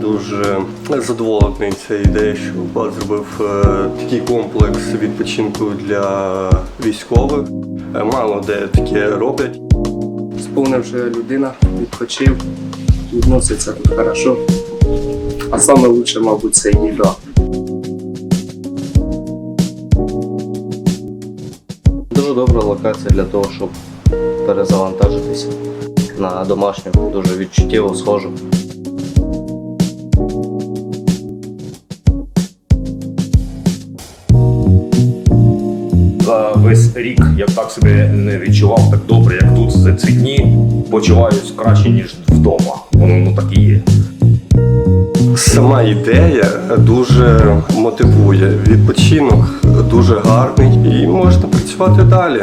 дуже задоволений цією ідеєю, що БАТ зробив е, такий комплекс відпочинку для військових. Е, Мало де таке роблять. Сповнив вже людина, відпочив, відноситься тут хорошо. А саме лучше, мабуть, це їда. Дуже добра локація для того, щоб перезавантажитися на домашню, дуже відчуттєво схожу. Весь рік я так себе не відчував так добре, як тут за ці дні. Почуваюсь краще, ніж вдома. Воно ну, так і є. Сама ідея дуже мотивує. Відпочинок дуже гарний і можна працювати далі.